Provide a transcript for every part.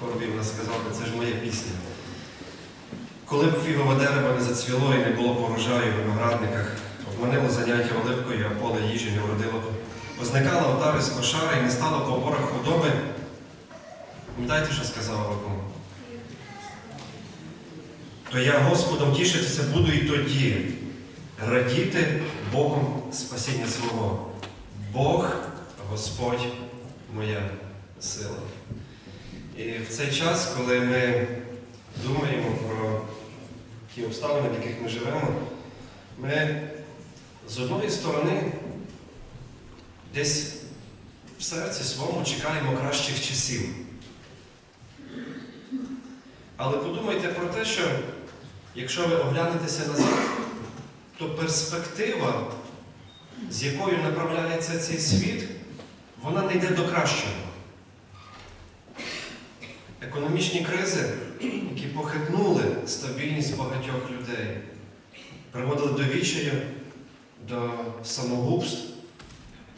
Коробів нас сказав, це ж моя пісня. Коли б фігове дерево не зацвіло і не було порожаю в виноградниках, обманило заняття оливкою, а поле їжі не вродило б. Позникала отари з кошара і не стало по оборах худоби. Пам'ятаєте, що сказав Авакум? То я Господом тішитися буду і тоді, радіти Богом спасіння свого. Бог, Господь, моя сила. І в цей час, коли ми думаємо про ті обставини, в яких ми живемо, ми з одної сторони десь в серці своєму чекаємо кращих часів. Але подумайте про те, що якщо ви оглянетеся назад, то перспектива, з якою направляється цей світ, вона не йде до кращого. Економічні кризи, які похитнули стабільність багатьох людей, приводили до відчаю, до самогубств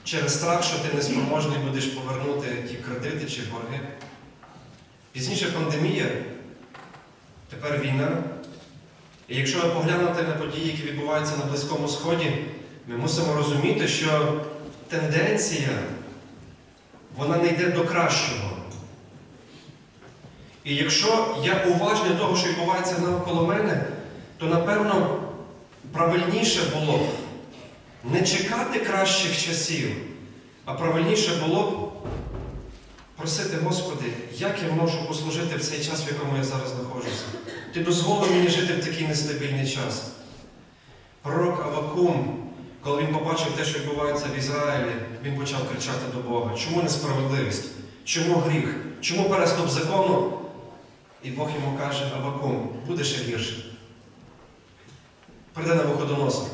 через страх, що ти неспроможний будеш повернути ті кредити чи борги. Пізніше пандемія, тепер війна. І якщо ви поглянете на події, які відбуваються на Близькому Сході, ми мусимо розуміти, що тенденція вона не йде до кращого. І якщо я уважний того, що відбувається навколо мене, то напевно правильніше було б не чекати кращих часів, а правильніше було б просити, Господи, як я можу послужити в цей час, в якому я зараз знаходжуся. Ти дозволив мені жити в такий нестабільний час. Пророк Авакум, коли він побачив те, що відбувається в Ізраїлі, він почав кричати до Бога. Чому несправедливість? Чому гріх? Чому переступ закону? І Бог йому каже, Авакум, буде ще гірше. Прийде на виходоносор.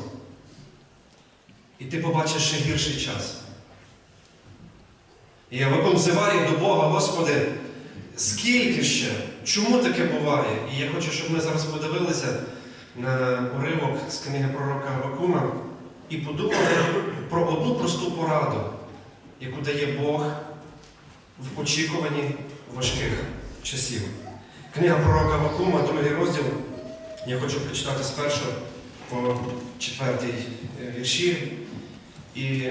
І ти побачиш ще гірший час. І Авакум взиває до Бога, Господи, скільки ще? Чому таке буває? І я хочу, щоб ми зараз подивилися на уривок з книги пророка Авакума і подумали про одну просту пораду, яку дає Бог в очікуванні важких часів. Книга пророка Авакума, другий розділ. Я хочу прочитати з першого по четвертій е, вірші. І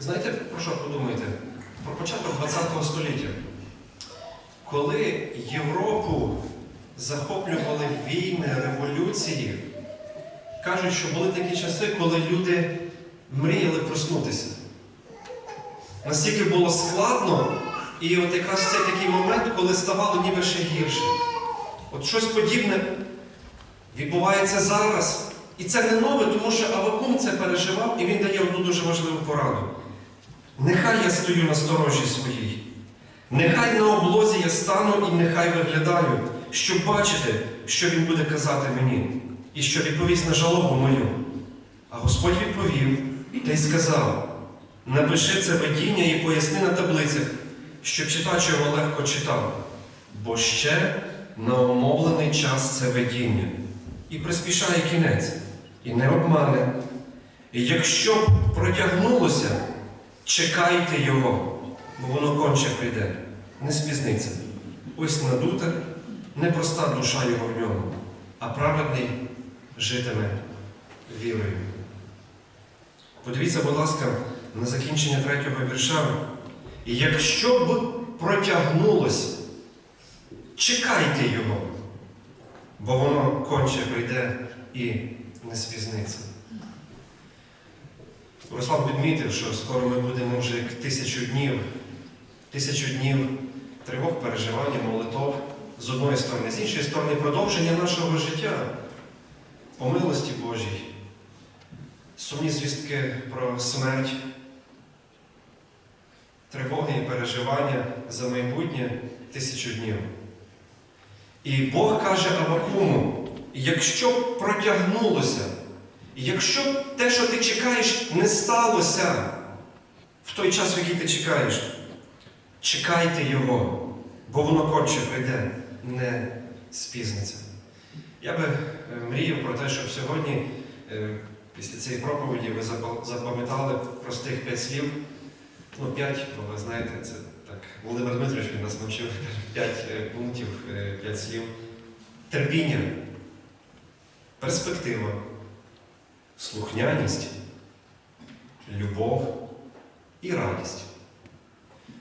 знаєте, про що подумайте? Про початок ХХ століття. Коли Європу захоплювали війни, революції, кажуть, що були такі часи, коли люди мріяли проснутися. Настільки було складно, і от якраз цей такий момент, коли ставало ніби ще гірше. От щось подібне відбувається зараз. І це не нове, тому що Авакум це переживав, і він дає одну дуже важливу пораду. Нехай я стою на сторожі своїй. Нехай на облозі я стану і нехай виглядаю, щоб бачити, що він буде казати мені, і що відповість на жалобу мою. А Господь відповів та й сказав: напиши це видіння і поясни на таблицях, щоб читач його легко читав, бо ще на умовлений час це видіння. І приспішає кінець, і не обмане. І якщо б протягнулося, чекайте його, бо воно конче прийде, не спізниться. Ось надута, непроста душа його в ньому, а праведний житиме вірою. Подивіться, будь ласка, на закінчення третього вірша. Якщо б протягнулося, чекайте його, бо воно конче прийде і не спізниться. Руслан підмітив, що скоро ми будемо вже як тисячу днів, тисячу днів тривог, переживання, молитов з одної сторони, з іншої сторони, продовження нашого життя по милості Божій, сумні звістки про смерть, тривоги і переживання за майбутнє тисячу днів. І Бог каже Авакуму, якщо б протягнулося, якщо б те, що ти чекаєш, не сталося в той час, в який ти чекаєш, чекайте його, бо воно конче прийде, не спізниться. Я би е, мріяв про те, щоб сьогодні, е, після цієї проповіді, ви запам'ятали простих п'ять слів, Ну, п'ять, бо ви знаєте, це так. Володимир Дмитрович він нас навчив п'ять е, пунктів, е, п'ять слів. Терпіння, перспектива, слухняність, любов і радість.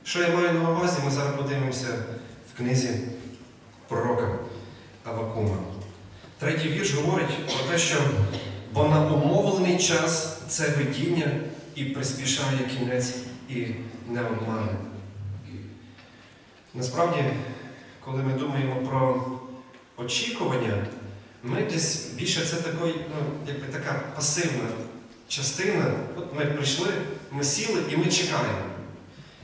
Що я маю на увазі, ми зараз подивимося в книзі пророка Авакума. Третій вірш говорить про те, що бо на умовлений час це видіння і приспішає кінець і не обмане. Насправді, коли ми думаємо про очікування, ми десь більше це такий, ну, якби така пасивна частина. От ми прийшли, ми сіли і ми чекаємо.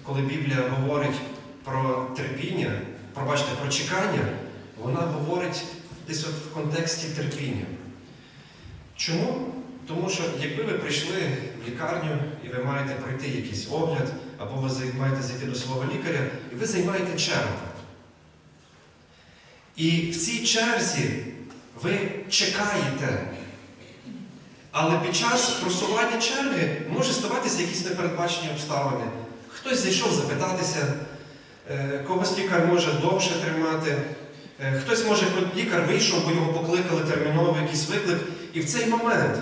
Коли Біблія говорить про терпіння, пробачте, про чекання, вона говорить десь от в контексті терпіння. Чому? Тому що якби ви прийшли в лікарню і ви маєте пройти якийсь огляд, або ви маєте зайти до свого лікаря, і ви займаєте чергу. І в цій черзі ви чекаєте. Але під час просування черги може ставатися якісь непередбачені обставини. Хтось зайшов запитатися, е, когось лікар може довше тримати, е, хтось може, лікар вийшов, бо його покликали терміново якийсь виклик. І в цей момент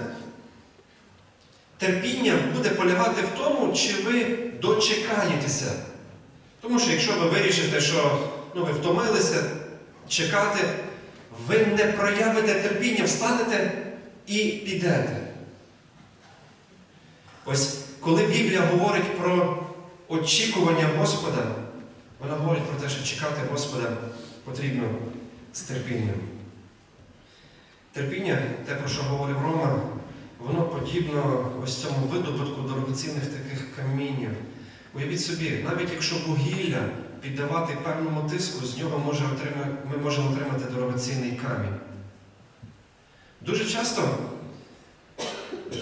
терпіння буде полягати в тому, чи ви дочекаєтеся. Тому що якщо ви вирішите, що ну, ви втомилися чекати, ви не проявите терпіння, встанете і підете. Ось коли Біблія говорить про очікування Господа, вона говорить про те, що чекати Господа потрібно з терпінням. Терпіння, те, про що говорив Рома, воно подібно ось цьому видобутку дорогоцінних таких камінів. Уявіть собі, навіть якщо вугілля піддавати певному тиску, з нього може отримати, ми можемо отримати дорогоцінний камінь. Дуже часто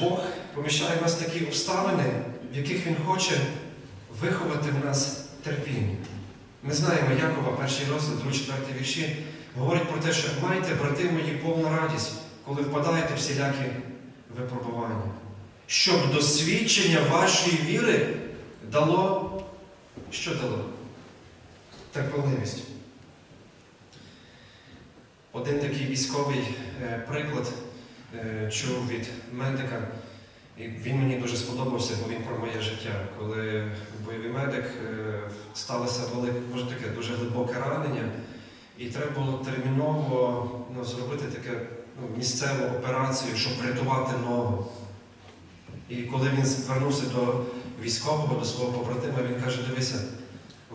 Бог поміщає в нас такі обставини, в яких Він хоче виховати в нас терпіння. Ми знаємо Якова, перший розділ, 2-4 вірші, говорить про те, що майте, брати мої, повну радість, коли впадаєте в всілякі випробування. Щоб досвідчення вашої віри дало, що дало? Терпеливість. Один такий військовий е, приклад е, чув від медика, і він мені дуже сподобався, бо він про моє життя. Коли бойовий медик е, сталося велике, таке дуже глибоке ранення, і треба було терміново ну, зробити таке місцеву операцію, щоб врятувати ногу. І коли він звернувся до військового, до свого побратима, він каже: дивися,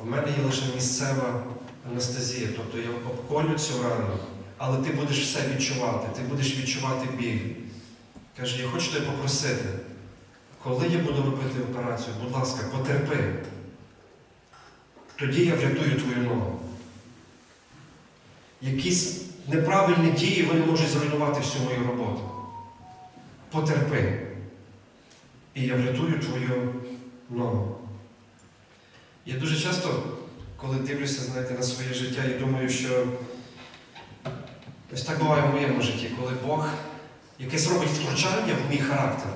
в мене є лише місцева анестезія, тобто я обколю цю рану, але ти будеш все відчувати, ти будеш відчувати біль. Каже, я хочу тебе попросити, коли я буду робити операцію, будь ласка, потерпи. Тоді я врятую твою ногу. Якісь неправильні дії вони можуть зруйнувати всю мою роботу. Потерпи. І я врятую твою ногу. Я дуже часто, коли дивлюся, знаєте, на своє життя і думаю, що ось так буває в моєму житті, коли Бог якесь робить втручання в мій характер.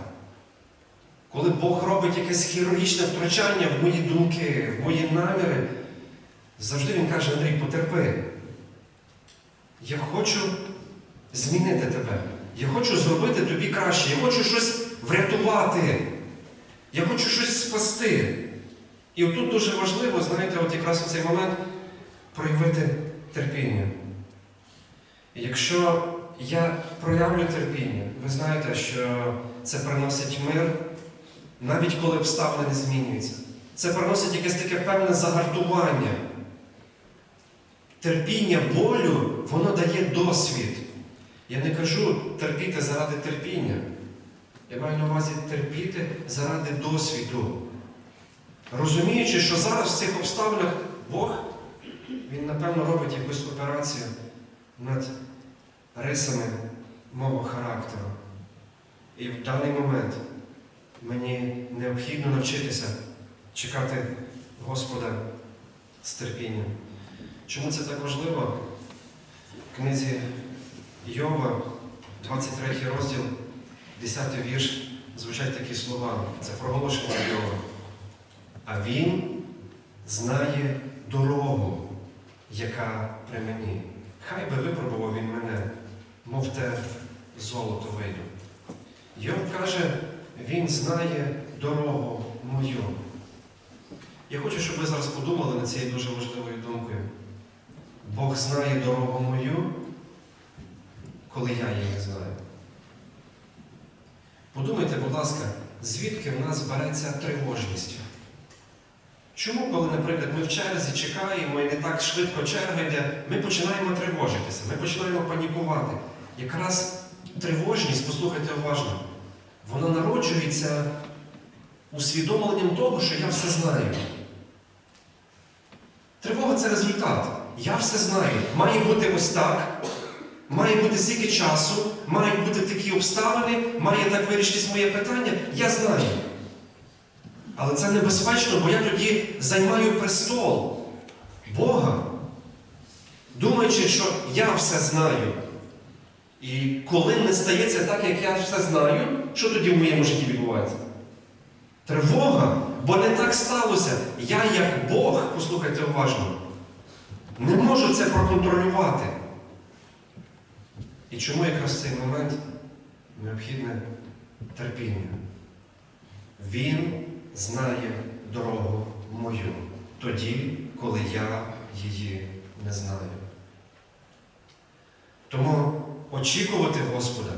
Коли Бог робить якесь хірургічне втручання в мої думки, в мої наміри, завжди Він каже, Андрій, потерпи. Я хочу змінити тебе. Я хочу зробити тобі краще. Я хочу щось врятувати. Я хочу щось спасти. І отут дуже важливо, знаєте, от якраз у цей момент проявити терпіння. Якщо я проявлю терпіння, ви знаєте, що це приносить мир, навіть коли обставини не змінюються. Це приносить якесь таке певне загартування. Терпіння болю, воно дає досвід. Я не кажу терпіти заради терпіння. Я маю на увазі терпіти заради досвіду. Розуміючи, що зараз в цих обставинах Бог, Він, напевно, робить якусь операцію над рисами мого характеру. І в даний момент мені необхідно навчитися чекати Господа з терпінням. Чому це так важливо? Книзі Йова, 23 розділ, 10 вірш, звучать такі слова. Це проголошення Йова. а Він знає дорогу, яка при мені. Хай би випробував він мене, мов те золото вийду. Йов каже, він знає дорогу мою. Я хочу, щоб ви зараз подумали над цією дуже важливою думкою. Бог знає дорогу мою, коли я її не знаю. Подумайте, будь ласка, звідки в нас береться тривожність? Чому, коли, наприклад, ми в черзі чекаємо і не так швидко черга йде, ми починаємо тривожитися, ми починаємо панікувати. Якраз тривожність, послухайте уважно, вона народжується усвідомленням того, що я все знаю. Тривога це результат. Я все знаю. Має бути ось так, має бути стільки часу, мають бути такі обставини, має так вирішитись моє питання. Я знаю. Але це небезпечно, бо я тоді займаю престол Бога, думаючи, що я все знаю. І коли не стається так, як я все знаю, що тоді в моєму житті відбувається? Тривога, бо не так сталося. Я, як Бог, послухайте уважно, не можу це проконтролювати. І чому якраз цей момент необхідне терпіння? Він знає дорогу мою тоді, коли я її не знаю. Тому очікувати Господа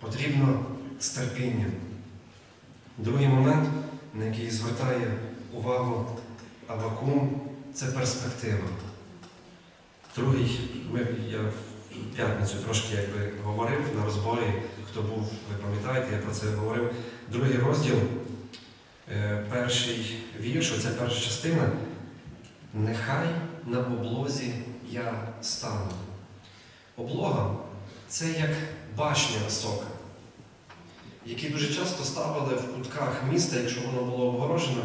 потрібно з терпінням. Другий момент, на який звертає увагу Авакум, це перспектива. Другий, ми, я в п'ятницю трошки якби говорив на розборі, хто був, ви пам'ятаєте, я про це говорив. Другий розділ, е, перший вірш, оце перша частина. Нехай на облозі я стану. Облога це як башня висока, які дуже часто ставили в кутках міста, якщо воно було обгорожено,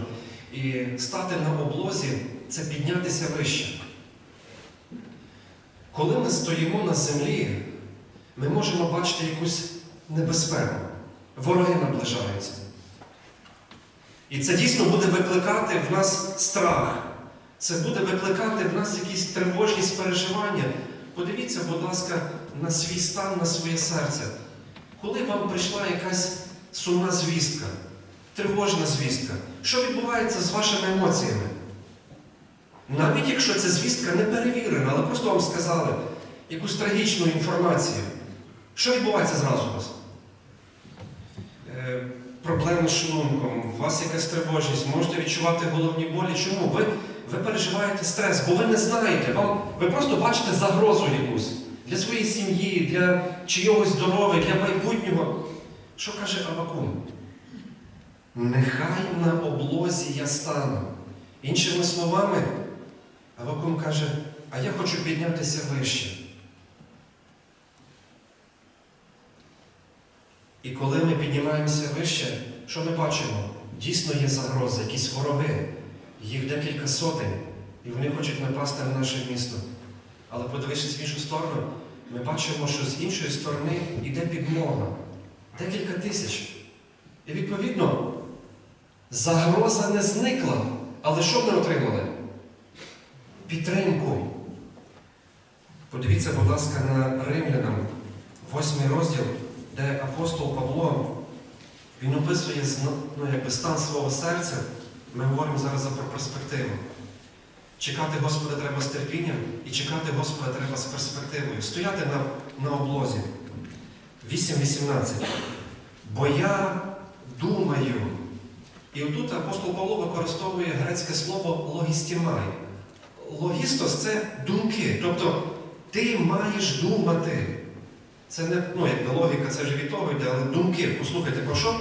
і стати на облозі це піднятися вище. Коли ми стоїмо на землі, ми можемо бачити якусь небезпеку. Вороги наближаються. І це дійсно буде викликати в нас страх. Це буде викликати в нас якісь тривожність переживання. Подивіться, будь ласка, на свій стан, на своє серце. Коли вам прийшла якась сумна звістка, тривожна звістка, що відбувається з вашими емоціями? Навіть якщо ця звістка не перевірена, але просто вам сказали якусь трагічну інформацію, що відбувається зразу у вас? Е, проблеми з шлунком, у вас якась тривожність, можете відчувати головні болі. Чому? Ви, ви переживаєте стрес, бо ви не знаєте, вам, ви просто бачите загрозу якусь для своєї сім'ї, для чийогось здоров'я, для майбутнього. Що каже Авакум? Нехай на облозі я стану. Іншими словами, Авакум каже, а я хочу піднятися вище. І коли ми піднімаємося вище, що ми бачимо? Дійсно є загроза, якісь вороги, їх декілька сотень, і вони хочуть напасти на наше місто. Але подивившись в іншу сторону, ми бачимо, що з іншої сторони йде підмога. Декілька тисяч. І відповідно, загроза не зникла. Але що ми отримали? Підтримку. Подивіться, будь ласка, на римлянам, восьмий розділ, де апостол Павло він описує ну, якби стан свого серця. Ми говоримо зараз про перспективу. Чекати Господа треба з терпінням і чекати Господа треба з перспективою. Стояти на, на облозі. 8.18. Бо я думаю. І отут апостол Павло використовує грецьке слово логістімай. Логістос це думки. Тобто ти маєш думати. Це не ну, якби логіка, це вже від того йде, але думки. Послухайте, про що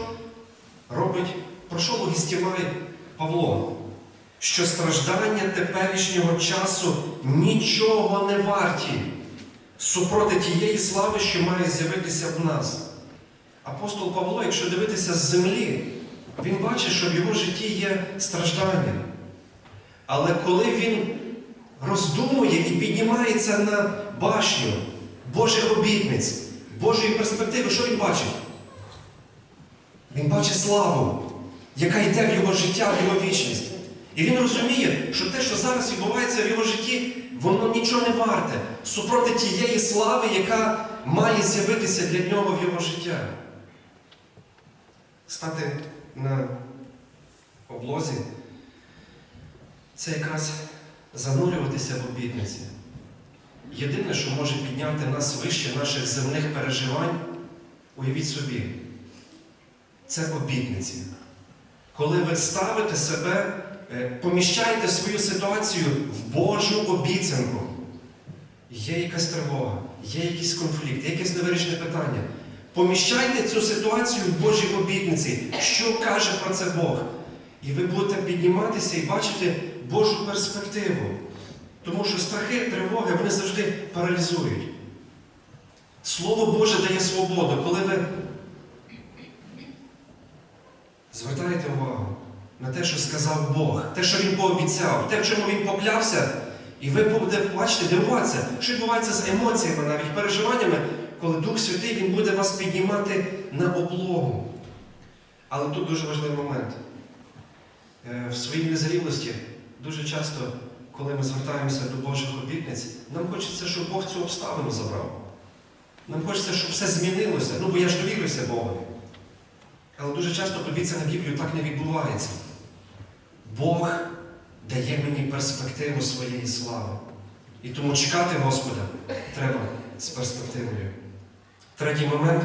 робить, про що логістімай Павло? Що страждання теперішнього часу нічого не варті супроти тієї слави, що має з'явитися в нас. Апостол Павло, якщо дивитися з землі, він бачить, що в його житті є страждання. Але коли він роздумує і піднімається на башню Божих обітниць, Божої перспективи, що він бачить? Він бачить славу, яка йде в його життя, в його вічність. І він розуміє, що те, що зараз відбувається в його житті, воно нічого не варте супроти тієї слави, яка має з'явитися для нього в його життя. Стати на облозі це якраз занурюватися в обітниці. Єдине, що може підняти нас вище наших земних переживань, уявіть собі, це обітниці. Коли ви ставите себе, е, поміщаєте свою ситуацію в Божу обіцянку, є якась тривога, є якийсь конфлікт, є якесь невирішене питання. Поміщайте цю ситуацію в Божій обітниці, що каже про це Бог. І ви будете підніматися і бачити Божу перспективу. Тому що страхи, тривоги, вони завжди паралізують. Слово Боже дає свободу, коли ви звертаєте увагу на те, що сказав Бог, те, що Він пообіцяв, те, в чому Він поклявся, і ви будете бачити, дивуватися, що відбувається з емоціями, навіть переживаннями, коли Дух Святий Він буде вас піднімати на облогу. Але тут дуже важливий момент. Е, В своїй незрілості дуже часто, коли ми звертаємося до Божих обітниць, нам хочеться, щоб Бог цю обставину забрав. Нам хочеться, щоб все змінилося. Ну, бо я ж довірився Богові. Але дуже часто подивіться на Біблію, так не відбувається. Бог дає мені перспективу своєї слави. І тому чекати Господа треба з перспективою. Третій момент.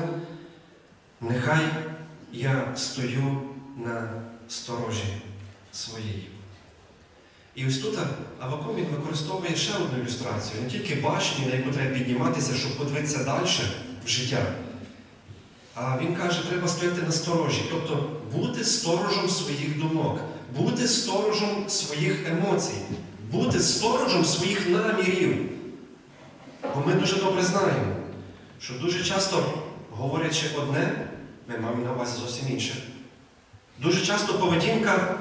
Нехай я стою на сторожі своїй. І ось тут Авакум він використовує ще одну ілюстрацію. Не тільки башні, на яку треба підніматися, щоб подивитися далі в життя. А він каже, треба стояти на сторожі, тобто бути сторожем своїх думок, бути сторожем своїх емоцій, бути сторожем своїх намірів. Бо ми дуже добре знаємо, що дуже часто, говорячи одне, ми маємо на увазі зовсім інше. Дуже часто поведінка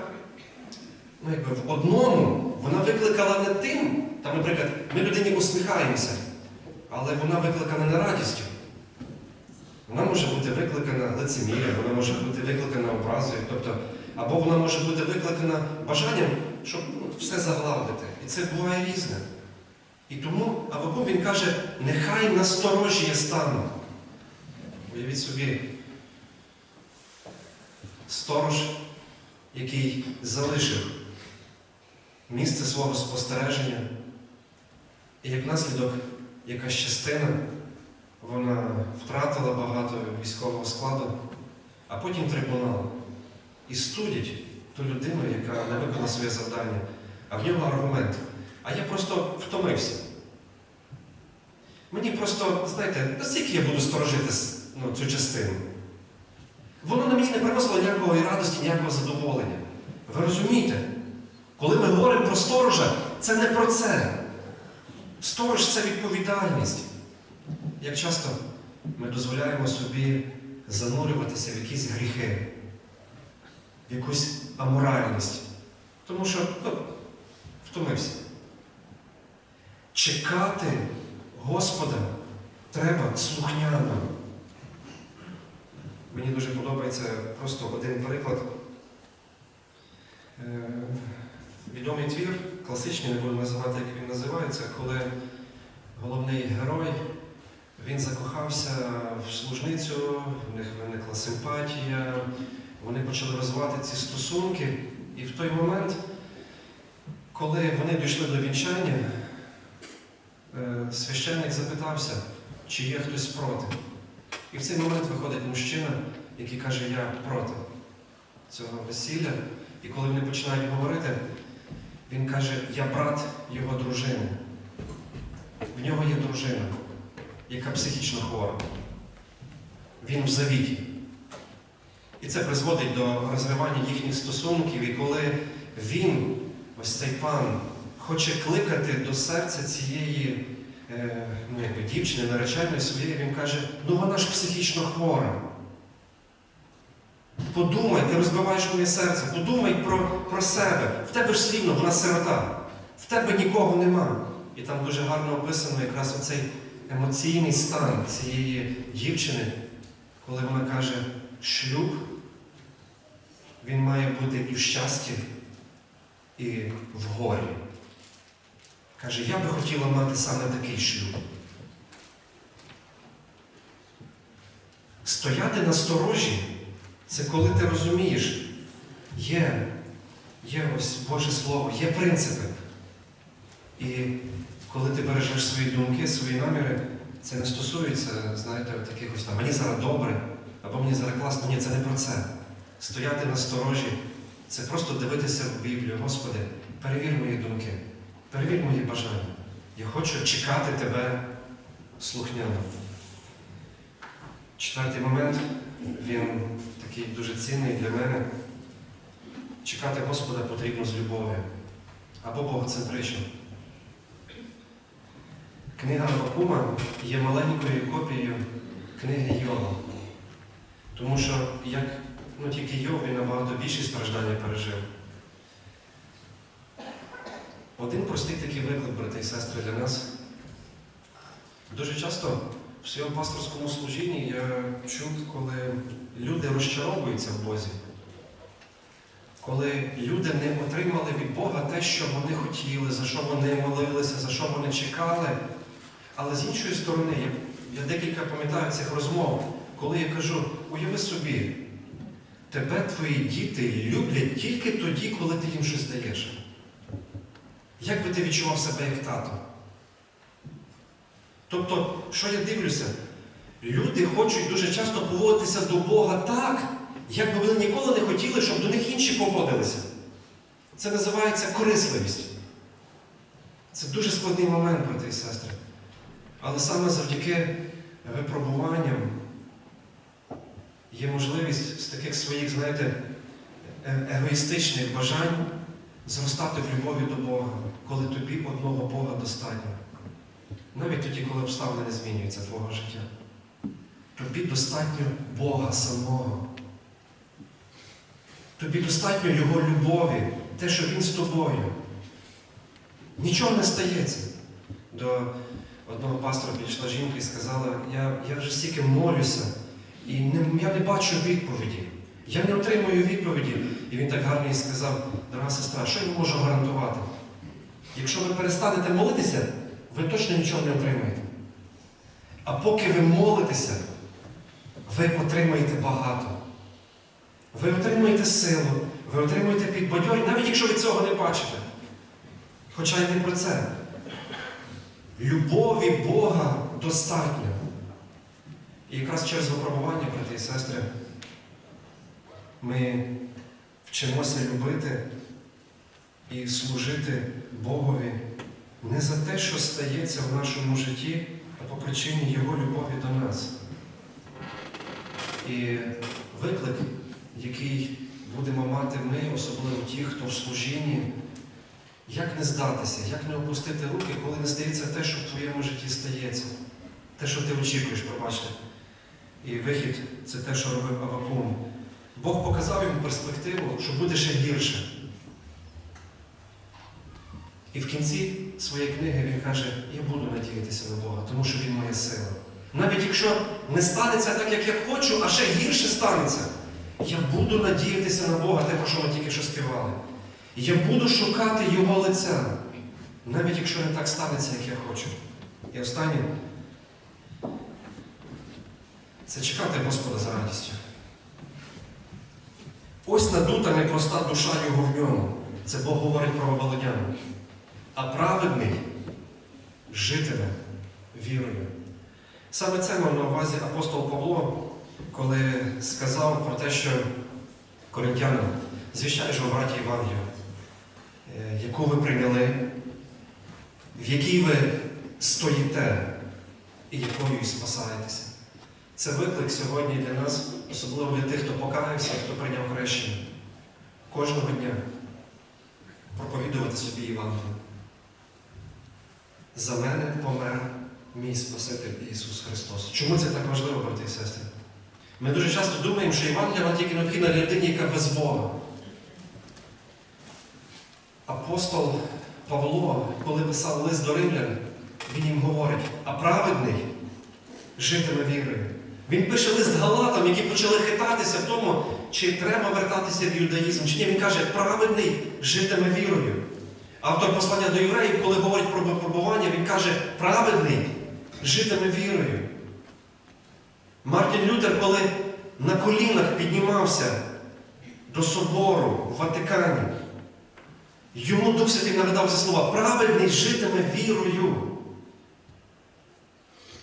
ну, якби в одному, вона викликала не тим, там, наприклад, ми людині усміхаємося, але вона викликана не радістю. Вона може бути викликана лицемір'ям, вона може бути викликана образою, тобто, або вона може бути викликана бажанням, щоб ну, все загладити. І це буває різне. І тому Авакум він каже, нехай насторожі я стану. Уявіть собі, сторож, який залишив місце свого спостереження, і як наслідок якась частина вона втратила багато військового складу, а потім трибунал. І судять ту людину, яка не виконала своє завдання, а в нього аргумент. А я просто втомився. Мені просто, знаєте, настільки я буду сторожити ну, цю частину. Воно на мені не приносило ніякої радості, ніякого задоволення. Ви розумієте? Коли ми говоримо про сторожа, це не про це. Сторож це відповідальність. Як часто ми дозволяємо собі занурюватися в якісь гріхи, в якусь аморальність, тому що ну, втомився. Чекати Господа треба слухняно. Мені дуже подобається просто один приклад. Відомий твір, класичний, не буду називати, як він називається, коли головний герой він закохався в служницю, в них виникла симпатія, вони почали розвивати ці стосунки. І в той момент, коли вони дійшли до вінчання, е, священник запитався, чи є хтось проти. І в цей момент виходить мужчина, який каже, я проти цього весілля. І коли вони починають говорити, він каже, я брат його дружини. В нього є дружина, яка психічно хвора. Він в завіті. І це призводить до розривання їхніх стосунків. І коли він, ось цей пан, хоче кликати до серця цієї е, ну, якби, дівчини, наречальної своєї, він каже, ну вона ж психічно хвора. Подумай, ти розбиваєш моє серце, подумай про, про себе. В тебе ж слівно, вона сирота. В тебе нікого нема. І там дуже гарно описано якраз оцей емоційний стан цієї дівчини, коли вона каже, шлюб, він має бути і в щасті, і в горі. Каже, я би хотіла мати саме такий шлюб. Стояти на сторожі це коли ти розумієш, є, є ось Боже Слово, є принципи. І коли ти бережеш свої думки, свої наміри, це не стосується, знаєте, от якихось там мені зараз добре, або мені зараз класно. Ні, це не про це. Стояти на сторожі це просто дивитися в Біблію. Господи, перевір мої думки, перевір мої бажання. Я хочу чекати тебе слухняно. Четвертий момент, він такий дуже цінний для мене. Чекати Господа потрібно з любов'ю або богоцентрично. Книга Авакума є маленькою копією книги Йова. Тому що як ну, тільки Йов він набагато більші страждання пережив. Один простий такий виклик, брати і сестри, для нас. Дуже часто в своєму пасторському служінні я чув, коли люди розчаровуються в Бозі. Коли люди не отримали від Бога те, що вони хотіли, за що вони молилися, за що вони чекали. Але з іншої сторони, я, декілька пам'ятаю цих розмов, коли я кажу, уяви собі, тебе твої діти люблять тільки тоді, коли ти їм щось даєш. Як би ти відчував себе як тато? Тобто, що я дивлюся? Люди хочуть дуже часто поводитися до Бога так, як би вони ніколи не хотіли, щоб до них інші поводилися. Це називається корисливість. Це дуже складний момент, брати і сестри. Але саме завдяки випробуванням є можливість з таких своїх, знаєте, е- егоїстичних бажань зростати в любові до Бога, коли тобі одного Бога достатньо. Навіть тоді, коли обставини не змінюються твого життя. Тобі достатньо Бога самого. Тобі достатньо Його любові, те, що Він з тобою. Нічого не стається. До одного пастора підійшла жінка і сказала, я, я вже стільки молюся, і не, я не бачу відповіді. Я не отримую відповіді. І він так гарно їй сказав, дорога сестра, що я можу гарантувати? Якщо ви перестанете молитися, ви точно нічого не отримаєте. А поки ви молитеся, ви отримаєте багато. Ви отримуєте силу, ви отримуєте підбадьорення, навіть якщо ви цього не бачите. Хоча й не про це. Любові Бога достатньо. І якраз через випробування, брати і сестри, ми вчимося любити і служити Богові не за те, що стається в нашому житті, а по причині Його любові до нас. І виклик, який будемо мати ми, особливо ті, хто в служінні, як не здатися, як не опустити руки, коли не стається те, що в твоєму житті стається, те, що ти очікуєш, пробачте. І вихід це те, що робив Авакум. Бог показав йому перспективу, що буде ще гірше. І в кінці своєї книги він каже, я буду надіятися на Бога, тому що Він моя сила. Навіть якщо не станеться так, як я хочу, а ще гірше станеться, я буду надіятися на Бога, те, про що ми тільки що співали. Я буду шукати Його лиця, навіть якщо не так станеться, як я хочу. І останнє це чекати Господа за радістю. Ось надута непроста душа його в ньому. Це Бог говорить про Володян. А праведний житиме вірою. Саме це мав на увазі апостол Павло, коли сказав про те, що коринтянам, звіщай же, браті Євангелію, е, яку ви прийняли, в якій ви стоїте і якою спасаєтеся. Це виклик сьогодні для нас, особливо для тих, хто покаявся, хто прийняв хрещення. Кожного дня проповідувати собі Євангелію. За мене помер мій Спаситель Ісус Христос. Чому це так важливо, брати і сестри? Ми дуже часто думаємо, що Євангелія тільки необхідна людині, яка без Бога. Апостол Павло, коли писав лист до римлян, він їм говорить, а праведний житиме вірою. Він пише лист Галатам, які почали хитатися в тому, чи треба вертатися в юдаїзм, чи ні. Він каже, праведний житиме вірою. Автор послання до євреїв, коли говорить про випробування, він каже, праведний житиме вірою. Мартін Лютер, коли на колінах піднімався до собору в Ватикані, йому Дух Святий навидав за слова, праведний житиме вірою.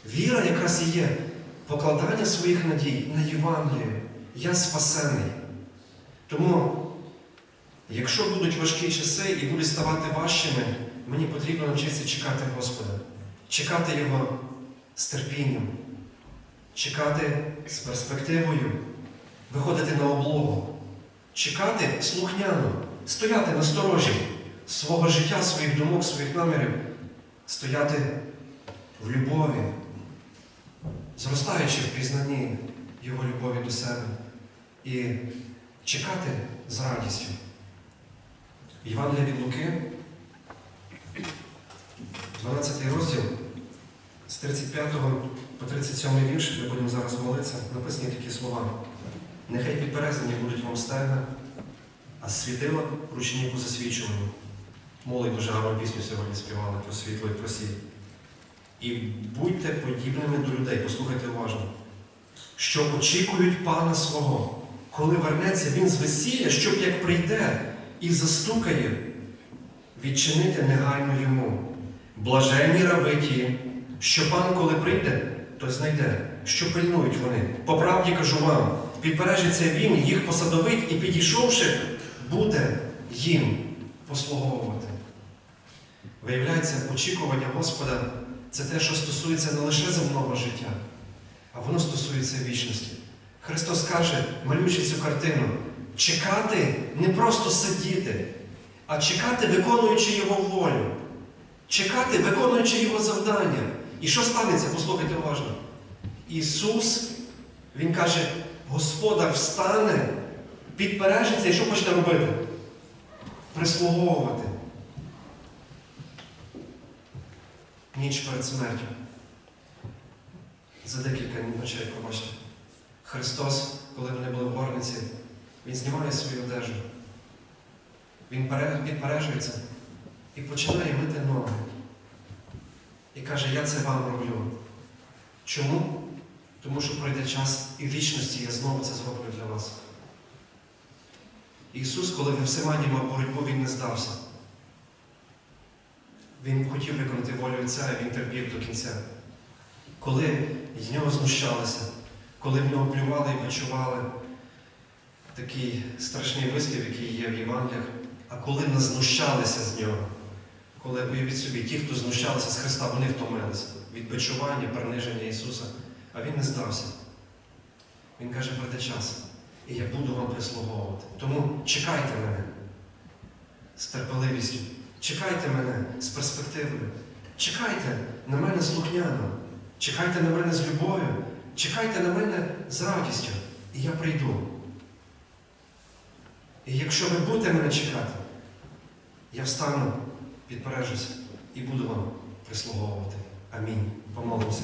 Віра якраз і є покладання своїх надій на Євангеліє. Я спасений. Тому, якщо будуть важкі часи і будуть ставати важчими, мені потрібно навчитися чекати Господа, чекати Його з терпінням, чекати з перспективою, виходити на облогу, чекати слухняно, стояти на сторожі свого життя, своїх думок, своїх намірів, стояти в любові, зростаючи в пізнанні Його любові до себе і чекати з радістю. Євангелія від Луки, 12 розділ, з 35 по 37 вірш, де будемо зараз молитися, написані такі слова. Нехай підперезані будуть вам стегна, а світила ручні по засвічуванню. Молодь дуже гарну пісню сьогодні співали про світло і про сіль. І будьте подібними до людей, послухайте уважно, що очікують пана свого, коли вернеться він з весілля, щоб як прийде і застукає, відчинити негайно йому. Блаженні раби ті, що пан, коли прийде, то знайде, що пильнують вони. По правді кажу вам, підпережиться він, їх посадовить і підійшовши, буде їм послуговувати. Виявляється, очікування Господа це те, що стосується не лише земного життя, а воно стосується вічності. Христос каже, малюючи цю картину, чекати не просто сидіти, а чекати, виконуючи Його волю, чекати, виконуючи Його завдання. І що станеться? Послухайте уважно. Ісус, Він каже, Господар встане, підпережиться і що почне робити? Прислуговувати. Ніч перед смертю. За декілька ночей, пробачте. Христос, коли вони були в горниці, Він знімає свою одежу. Він підпережується і починає мити ноги. І каже, я це вам роблю. Чому? Тому що пройде час і в вічності я знову це зроблю для вас. Ісус, коли в Гефсимані мав боротьбу, Він не здався. Він хотів виконати волю Отця, і він терпів до кінця. Коли з нього знущалися, коли в нього плювали і почували такий страшний вислів, який є в Євангеліях, а коли назнущалися з нього, коли уявіть собі, ті, хто знущалися з Христа, вони втомилися від бичування, приниження Ісуса, а Він не здався. Він каже, прийде час, і я буду вам прислуговувати. Тому чекайте мене з терпеливістю. Чекайте мене з перспективою. Чекайте на мене слухняно. Чекайте на мене з любов'ю. Чекайте на мене з радістю. І я прийду. І якщо ви будете мене чекати, я встану, підпережуся і буду вам прислуговувати. Амінь. Помолимося.